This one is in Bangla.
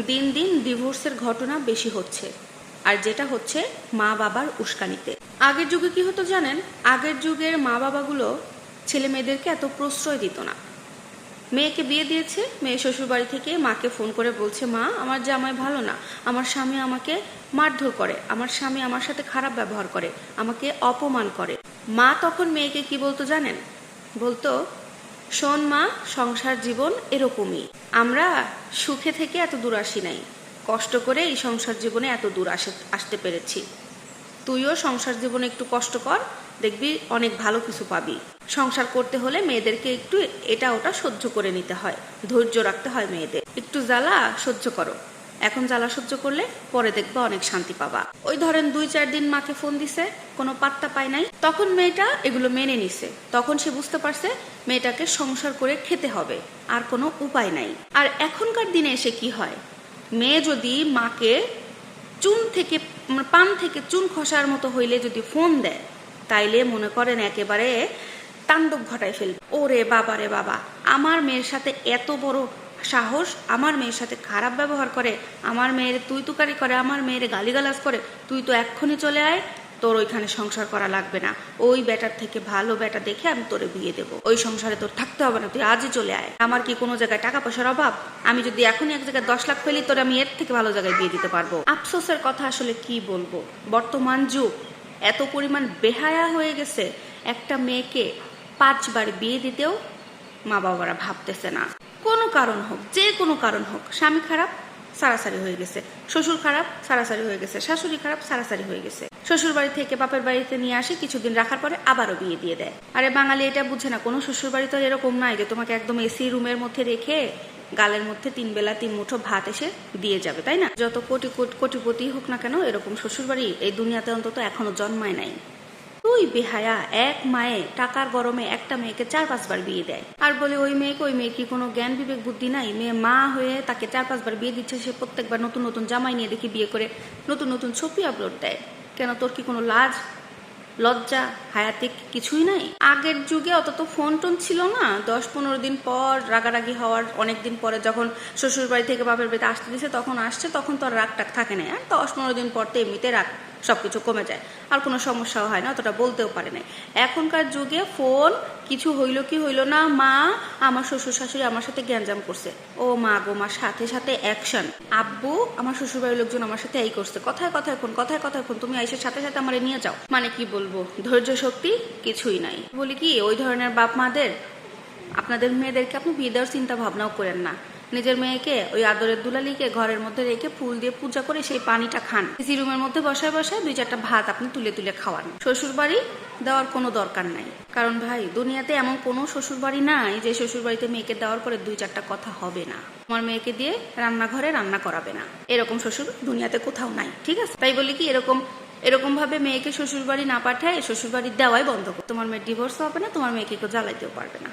দিন দিন ডিভোর্সের ঘটনা বেশি হচ্ছে। আর যেটা হচ্ছে মা বাবার উস্কানিতে। আগের যুগে কি হতো জানেন? আগের যুগের মা বাবাগুলো ছেলে মেয়েদেরকে এত প্রশ্রয় দিত না। মেয়েকে বিয়ে দিয়েছে, মেয়ে শ্বশুর বাড়ি থেকে মাকে ফোন করে বলছে, মা, আমার জামাই ভালো না। আমার স্বামী আমাকে মারধর করে। আমার স্বামী আমার সাথে খারাপ ব্যবহার করে। আমাকে অপমান করে। মা তখন মেয়েকে কি বলতো জানেন? বলতো শোন মা, সংসার জীবন এরকমই। আমরা সুখে থেকে এত দূর আসি নাই। কষ্ট করে এই সংসার জীবনে এত দূর আসে, আসতে পেরেছি। তুইও সংসার জীবনে একটু কষ্ট কর, দেখবি অনেক ভালো কিছু পাবি। সংসার করতে হলে মেয়েদেরকে একটু এটা ওটা সহ্য করে নিতে হয়। ধৈর্য রাখতে হয় মেয়েদের। একটু জ্বালা সহ্য করো। এখন জ্বালা সহ্য করলে পরে দেখবে অনেক শান্তি পাবা। ওই ধরেন দুই চার দিন মাকে ফোন দিছে, কোনো পাত্তা পায় নাই, তখন মেয়েটা এগুলো মেনে নিছে। তখন সে বুঝতে পারছে মেয়েটাকে সংসার করে খেতে হবে, আর কোনো উপায় নাই। আর এখনকার দিনে এসে কি হয়? মেয়ে যদি মাকে চুন থেকে মানে পান থেকে চুন খসার মতো হইলে যদি ফোন দেয়, তাইলে মনে করেন একেবারে তাণ্ডব ঘটায় ফেলবে। ওরে বাবা রে বাবা, আমার মেয়ের সাথে এত বড় সাহস আমার মেয়ের সাথে খারাপ ব্যবহার করে, আমার মেয়ের তুই তুকারি করে, আমার মেয়ের গালিগালাজ করে, তুই তো এক্ষুনি চলে আয়, তোর ওইখানে সংসার করা লাগবে না। ওই ব্যাটার থেকে ভালো ব্যাটা দেখে আমি তোরে বিয়ে দেবো। ওই সংসারে তোর থাকতে হবে না, তুই আজই চলে আয়। আমার কি কোনো জায়গায় টাকা পয়সার অভাব? আমি যদি এখনই এক জায়গায় দশ লাখ ফেলি, তোর আমি এর থেকে ভালো জায়গায় বিয়ে দিতে পারব। আফসোসের কথা আসলে কি বলব? বর্তমান যুগ এত পরিমাণ বেহায়া হয়ে গেছে, একটা মেয়েকে পাঁচবার বিয়ে দিতেও মা বাবারা ভাবতেছে না। কোনো কারণ হোক, যে কোনো কারণ হোক, স্বামী খারাপ, সারাসারি হয়ে গেছে। শ্বশুর খারাপ, সারাসারি হয়ে গেছে। শাশুড়ি খারাপ, সারাসারি হয়ে গেছে। শ্বশুর বাড়ি থেকে বাপের বাড়িতে নিয়ে আসে, কিছুদিন রাখার পরে আবারও বিয়ে দিয়ে দেয়। আরে বাঙালি এটা বুঝে না, কোনো শ্বশুর বাড়ি তো এরকম নাই যে তোমাকে একদম এসি রুমের মধ্যে রেখে গালের মধ্যে তিন বেলা তিন মুঠো ভাত এসে দিয়ে যাবে, তাই না? যত কোটি কোটি, কোটিপতি হোক না কেন, এরকম শ্বশুর বাড়ি এই দুনিয়াতে অন্তত এখনও জন্মায় নাই। তুই বেহায়া, এক মায়ে টাকার গরমে একটা মেয়েকে চার পাঁচবার বিয়ে দেয়। আর বলে, ওই মেয়েকে, ওই মেয়ে কি কোনো জ্ঞান, বিবেক, বুদ্ধি নাই? মেয়ে মা হয়ে তাকে চার পাঁচবার বিয়ে দিচ্ছে, সে প্রত্যেকবার নতুন নতুন জামাই নিয়ে দেখি বিয়ে করে নতুন নতুন ছবি আপলোড দেয়। কেন, তোর কি কোনো লাজ, লজ্জা হায়াতিক কিছুই নাই? আগের যুগে অত তো ফোন টোন ছিল না। দশ, পনেরো দিন পর রাগারাগি হওয়ার অনেক দিন পরে যখন শ্বশুর বাড়ি থেকে বাপের বাড়িতে আসতে দিছে, তখন আসছে, তখন তো আর রাগ টাগ থাকে না আর দশ, পনেরো দিন পর তো এমনিতে রাগ সবকিছু কমে যায়। আর কোনো সমস্যাও হয় না, অতটা বলতেও পারে না এখনকার যুগে ফোন কিছু হইল কি হইল না, মা আমার শ্বশুর শাশুড়ি আমার সাথে গ্যাঞ্জাম করছে। ও মা গো, মা, সাথে সাথে অ্যাকশন আব্বু, আমার শ্বশুরবাড়ির লোকজন আমার সাথে এই করছে। কথায় কথায় ফোন, কথায় কথায় ফোন, তুমি আইসের সাথে সাথে আমার নিয়ে যাও। মানে কি বলব, ধৈর্য শক্তি কিছুই নাই। বলি কি, ওই ধরনের বাপ মাদের, আপনাদের মেয়েদেরকে আপনি বিয়ে দেওয়ার চিন্তা ভাবনাও করেন না। নিজের মেয়েকে ওই আদরের দুলালিকে ঘরের মধ্যে রেখে ফুল দিয়ে পূজা করে সেই পানিটা খান। এসি রুমের মধ্যে বসায় বসায় দুই চারটা ভাত আপনি তুলে তুলে খাওয়ান। শ্বশুর বাড়ি দেওয়ার কোনো দরকার নাই। কারণ ভাই, দুনিয়াতে এমন কোনো শ্বশুর বাড়ি নাই যে শ্বশুর বাড়িতে মেয়েকে দেওয়ার পরে দুই চারটা কথা হবে না। আমার মেয়েকে দিয়ে রান্নাঘরে রান্না করাবে না। এরকম শ্বশুর দুনিয়াতে কোথাও নাই, ঠিক আছে? তাই বলি কি, এরকম এরকম ভাবে মেয়েকে শ্বশুর বাড়ি না পাঠায় শ্বশুর বাড়ি দেওয়াই বন্ধ করো। তোমার মেয়ের ডিভোর্স হবে না, তোমার মেয়েকে কেউ জ্বালাইতেও পারবে না।